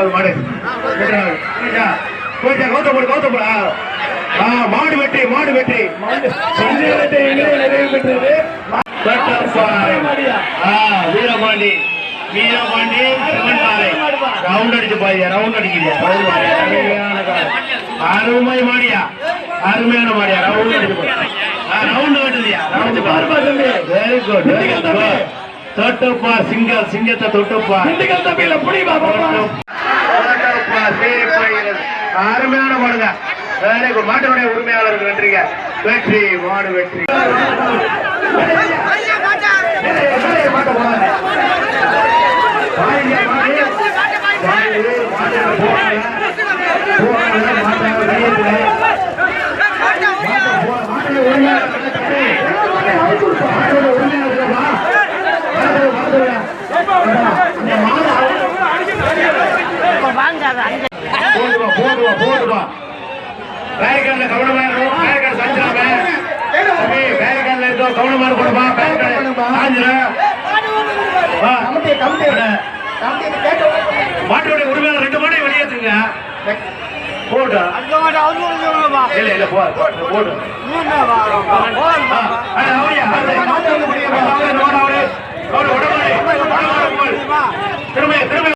பாரு மாடு. போச்சா கௌதம் போடு கௌதம் போடு. மாடு வெற்றி மாடு வெற்றி. நிறைவு பெற்றது? வீரபாண்டி. வீரபாண்டி ரவுண்ட் அடிச்சு பாதியா ரவுண்ட் கால். அருமை மாடியா? அருமையான மாடியா? ரவுண்ட் அடிச்சு round வெட்டுதியா round very good very good தொட்டுப்பா சிங்கம் சிங்கத்தை தொட்டுப்பா. திண்டுக்கல் தம்பியில புடிவா பாப்பா அருமையான மாடுங்க வெரி குட் உரிமையாளருக்கு நன்றிங்க. வெற்றி மாடு வெற்றி. கமிட்டி கேட்டு மாட்டோட உரிமையாளர் ரெண்டு மாட்டையும் வெளியேற்றுங்க போடு. இல்ல இல்ல போடு. திரும்ப திரும்ப.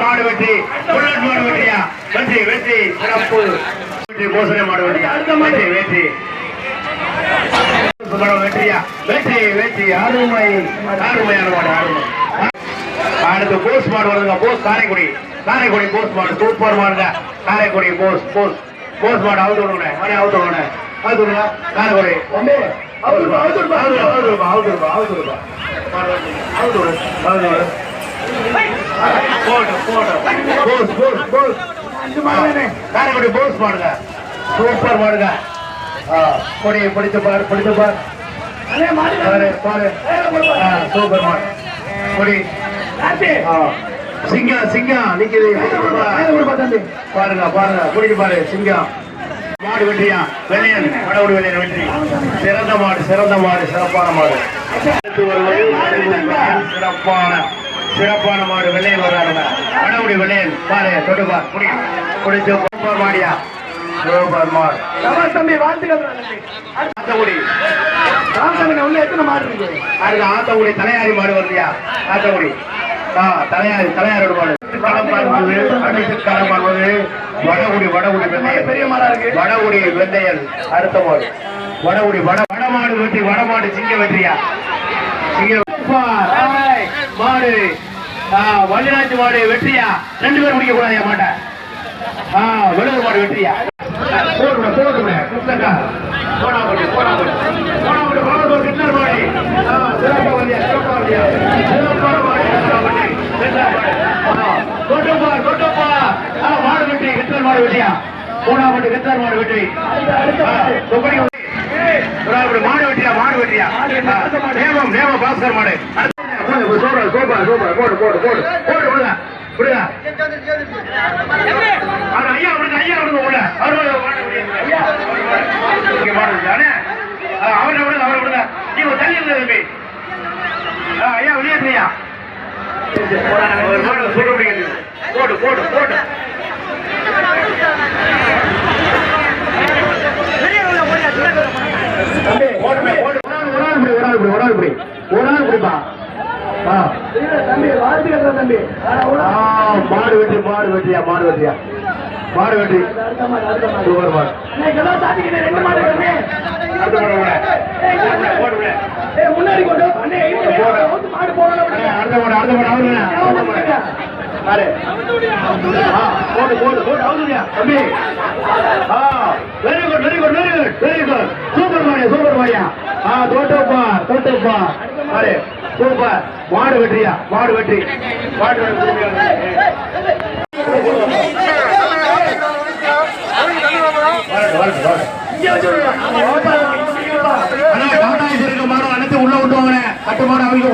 மாடு வெட்டி புல்லட் மாடு வெட்டியா வெற்றி வெற்றி சிறப்பு. வெற்றி கோசனை மாடு வெட்டியா வெற்றி வெற்றி மாடு வெற்றியா வெற்றி வெற்றி அருமை அருமையான மாடு அருமை அடுத்து போஸ் மாடு வருதுங்க. போஸ் காரைக்குடி. காரைக்குடி போஸ் மாடு சூப்பர் மாடுங்க காரைக்குடி போஸ் போஸ் போஸ் மாடு அவுத்து விடுங்க மணி அவுத்து விடுங்க அவுத்து விடுங்க காரைக்குடி. தம்பி அவருக்கு அவருக்கு அவுத்து அவுத்து அவுத்து அவுத்து அவுத்து அவுத்து விடு அவுத்து விடு போடு போடு. போஸ் போஸ் போஸ் காரைக்குடி போஸ் மாடுங்க சூப்பர் மாடுங்க ஆ, கொடி பிடிச்சு பாரு பிடிச்சு பாரு. சூப்பர் மாடு கொடி. சிங்கம் சிங்கம் நிக்குது. பாருங்க பாருங்க குடிக்க பாரு சிங்கம் மாடு வெற்றியா வெள்ளையன் வடவுடு வெள்ளையன் வெற்றி சிறந்த மாடு சிறந்த மாடு சிறப்பான மாடு. சிறப்பான சிறப்பான மாடு வெள்ளையன் வர்றாருங்க வடவுடி வெள்ளையன் பாரு தொட்டு பார் குடி. குடிச்சு மாடியா? சூப்பர் மாடு. தம்பி வாழ்த்துக்கள் ஆத்தங்குடி. ராமசாமி உள்ள எத்தனை மாடு இருக்கு? அடுத்து ஆத்தங்குடி தலையாரி மாடு வருதுயா? ஆத்தங்குடி. தலையாரி தலையாரோட மாடு களம் பார்ப்பது அடுத்து களம் பார்ப்பது வடகுடி வடகுடி வெள்ளையன் பெரிய வடகுடி வெள்ளையன் அடுத்த மாடு. வடகுடி வட வடமாடு வெற்றி வடமாடு சிங்க வெற்றியா? சிங்க மாடு. வள்ளிராஜ் மாடு வெற்றியா? ரெண்டு பேரும் முடிக்க கூடாது மாட்ட. ஆ வெளுவர் மாடு வெற்றியா? போடுங்க போடுங்க குத்தக்கா போடா போடு போடா போடு போடா போடு போடா போடு கிருஷ்ணர் மாடி. ஆ சிறப்பா மாடு வெற்றி மாடு வெற்றியா மாடு வெற்றியா நேமம் பாஸ்கர் மாடு போடு போடு போடு போடு விடுங்க விடுங்க ஐயா விடுங்க ஐயா விடுங்க உள்ள அவர் வாங்க, விடுங்க. அவரை விடுங்க அவரை விடுங்க நீங்க தள்ளி இருந்தது ஐயா வெளியேற்றியா ஒரு மாடு சொல்ல முடியாது போடு போடு போடு தம்பி போடுமே போடு. ஒரு ஆள் இப்படி ஒரு ஆள் இப்படி ஒரு ஆள் இப்படி ஒரு ஆள் இப்படிப்பா ஆ இல்ல தம்பி வாழ்த்துக்கள் தம்பி ஆனா உள்ள- ஆ, மாடு வெட்டி மாடு வெட்டியா மாடு வெட்டியா? மாடு வெட்டி. சூப்பர் மாடு போடு முன்னாடி கொண்டு மாடு அண்ணே, அடுத்த மாடு அடுத்த மாடு பாரு. ஆ, போடு போடு போடு அவுதுரியா தம்பி ஆ very good very good very good very good super மாடியா சூப்பர் மாடியா ஆ தோட்டப்பா தோட்டப்பா பாரு சூப்பர் மாடு வெற்றியா மாடு வெற்றி மாடு வெற்றி வரட்டு, வரட்டு, வரட்டு. இங்க வச்சு விடுங்க. அண்ணே, ஓட்டா, இங்க வா. அண்ணா, டாடா ஏசி இருக்க மாடு அனைத்து உள்ள விட்டுவாங்கண்ணே கட்டுமாடு அமைக்க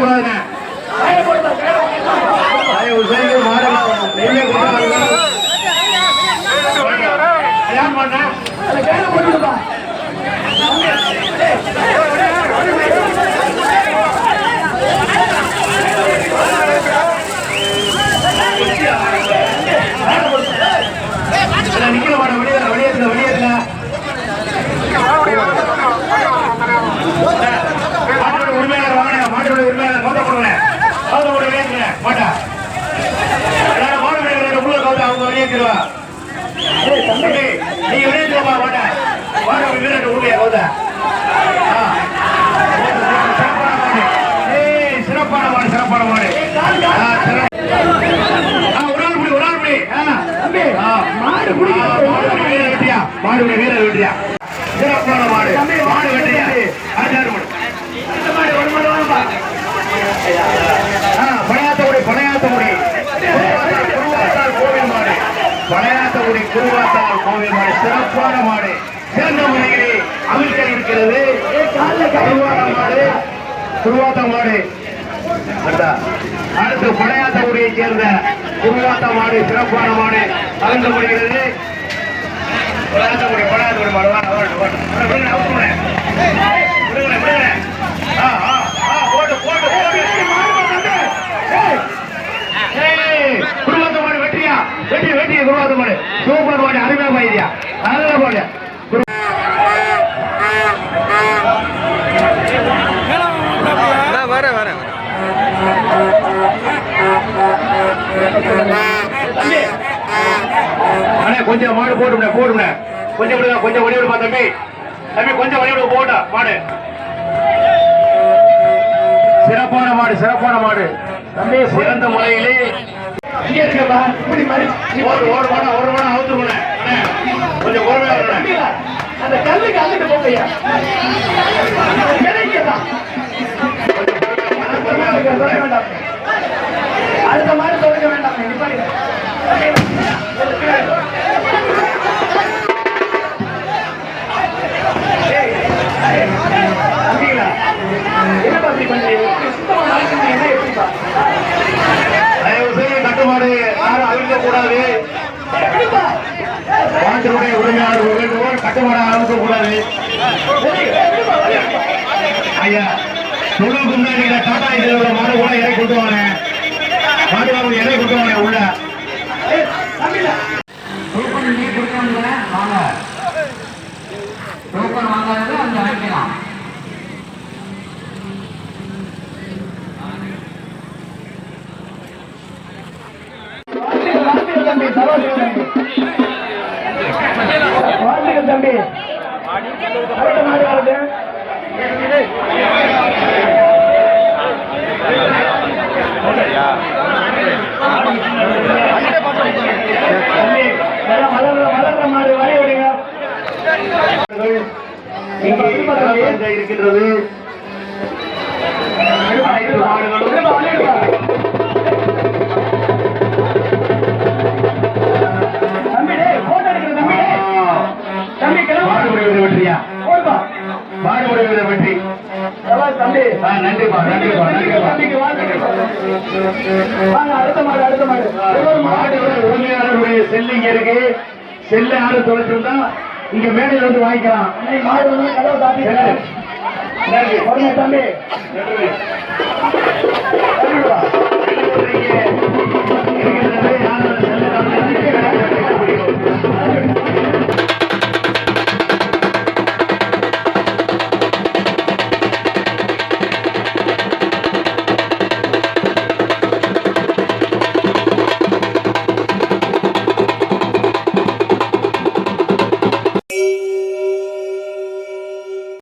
செய்து மாடு போட்டா எல்லாரும் போன வேலைகளை உள்ள கவுத்து அவங்க வெளியேற்றிடுவா தம்பி. நீ வெளியேற்றுவா போட்டா போன வீரர்கள் உள்ளே கவுத்தா சிறப்பான மாடு சிறப்பான மாடு பழையாத்தகுடி குருவாத்தார் கோவில் மாடு சிறப்பான மாடு. சிறந்த முறையிலே அவிழ்க்க இருக்கிறது. ஏய், மாடு. குருவாத்த மாடு. அடுத்தா. அடுத்து பழையாத்தகுடியை சேர்ந்த குருவாத்த மாடு சிறப்பான மாடு. கலந்து முடிகிறது பழையாத்தகுடி பழையாத்தகுடி மாடு வாங்க வாங்க வாங்க விடுங்க விடுங்க விடுங்க விடுங்க ஆ ஆ ஆ போட்டு போட்டு போட்டு ஏய், ஏய், குருவாத்த மாடு வெற்றியா வெற்றி வெற்றி குருவாத்த மாடு சூப்பர் மாடு அருமையா பாய்தியா நல்ல மாடு குரு- வர வர தம்பி, அண்ணே கொஞ்சம் மாடு போட்டுவிட போட்டுவிட. கொஞ்சம் விடுங்க கொஞ்சம் ஒளி விடுமா தம்பி. தம்பி கொஞ்சம் ஒளி விடு போட்டா மாடு. சிறப்பான மாடு சிறப்பான மாடு. தம்பி சிறந்த முறையிலே. இங்க இப்படி மாதிரி. ஒரு கொஞ்சம் பொறுமையா வரணும் அந்த கல்லுக்கு அடுத்த தொடங்க வேண்டாம். மாட்டினுடைய உரிமையாளர் வேண்டுகோள் கட்டுமாடு கூடாது ஐயா தொழில் முன்னாடி டாடா இதில் ஒரு மாடு கூட இறை கொண்டு வரேன் மாடு வாங்க இறை கொண்டு உள்ள ஏய், தம்பிகளா, டோக்கன் நீ கொடுக்கணுங்க வாங்க டோக்கன் வாங்காதது அங்க வாங்கிக்கலாம் வாழ்த்துக்கள் தம்பி சரோஜினி தம்பி வாழ்த்துக்கள் தம்பி அடுத்த நாடு வருது தம்பி, நல்லா வளர்ற வளர்ற மாடு வழி விடுங்க இங்கே இலவச இருக்கின்றது அனைத்து மாடுகளும் விடுப்பா, வழி விடுப்பா. தம்பி டேய் போட்டோ எடுக்கிற தம்பி டேய். தம்பி கிளம்பு மாடுபடி வீர வெற்றியா போடுப்பா மாடுபடி வீர வெற்றி சபாஷ் தம்பி ஆ, நன்றிப்பா நன்றிப்பா நன்றிப்பா தம்பிக்கு வாழ்த்துக்கள் வாங்க அடுத்த மாடு அடுத்த மாடு ஒரு மாடு மாடுகள் உரிமையாளருடைய செல்லு இங்க இருக்கு. செல்லு யாரு தொலைச்சிருந்தா இங்க மேடையில வந்து வாங்கிக்கலாம். மாடு வந்து கதவை நன்றி. தம்பி நன்றி.